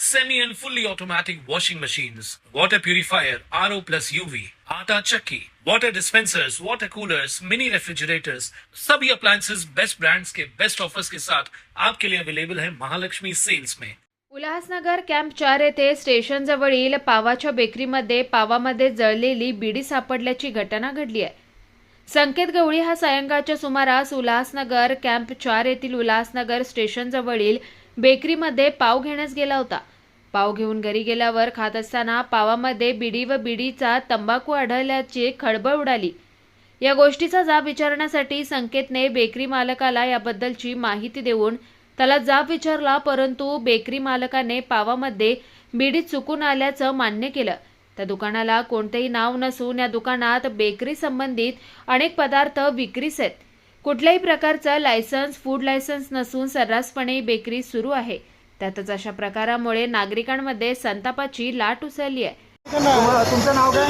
semi and fully automatic washing machines, water purifier, RO plus UV, आटा चक्की, water dispensers, water coolers, mini refrigerators, सभी appliances best brands के best offers के साथ आपके लिए अवेलेबल है महालक्ष्मी सेल्स में। उल्हासनगर कॅम्प चार येथे स्टेशनजवळील पावाच्या बेकरीमध्ये पावामध्ये जळलेली बिडी सापडल्याची घटना घडली आहे. संकेत गवळी हा सायंकाळच्या सुमारास उल्हासनगर कॅम्प चार येथील उल्हासनगर स्टेशनजवळील बेकरीमध्ये पाव घेण्यास गेला होता. पाव घेऊन घरी गेल्यावर खात असताना पावामध्ये बिडी व बिडीचा तंबाखू आढळल्याची खळबळ उडाली. या गोष्टीचा जाब विचारण्यासाठी संकेतने बेकरी मालकाला याबद्दलची माहिती देऊन त्याला जाब विचारला परंतु बेकरी मालकाने पावामध्ये बिडी चुकून आल्याचं मान्य केलं. त्या दुकानाला कोणतेही नाव नसून या दुकानात बेकरी संबंधित अनेक पदार्थ विक्रीस आहेत. कुठल्याही प्रकारचं लायसन्स फूड लायसन्स नसून सर्रासपणे ही बेकरी सुरू आहे. त्यातच अशा प्रकारामुळे नागरिकांमध्ये संतापाची लाट उसळली आहे. तुम- तुमचं नाव काय?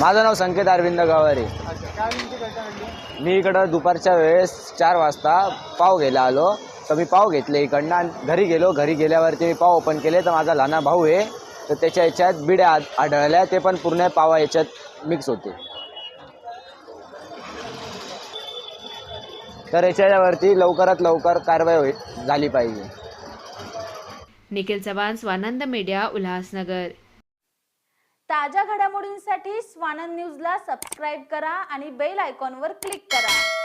माझं नाव संकेत अरविंद गवारे. घडली मी इकडं दुपारच्या वेळेस चार वाजता पाव घ्यायला आलो. तर मी पाव घेतले इकडनं आणि घरी गेलो. घरी गेल्यावरती मी पाव ओपन केले. तर माझा लहाना भाऊ आहे. तर त्याच्या याच्यात बिड्या आढ- आढळल्या. ते पण पूर्ण पावा याच्यात मिक्स होते. तर याच्यावरती लवकरात लवकर कारवाई होई- झाली पाहिजे. निखिल चव्हाण स्वानंद मीडिया उल्हासनगर. ताज्या घडामोडींसाठी स्वानंद न्यूजला सबस्क्राईब करा आणि बेल आयकॉनवर क्लिक करा.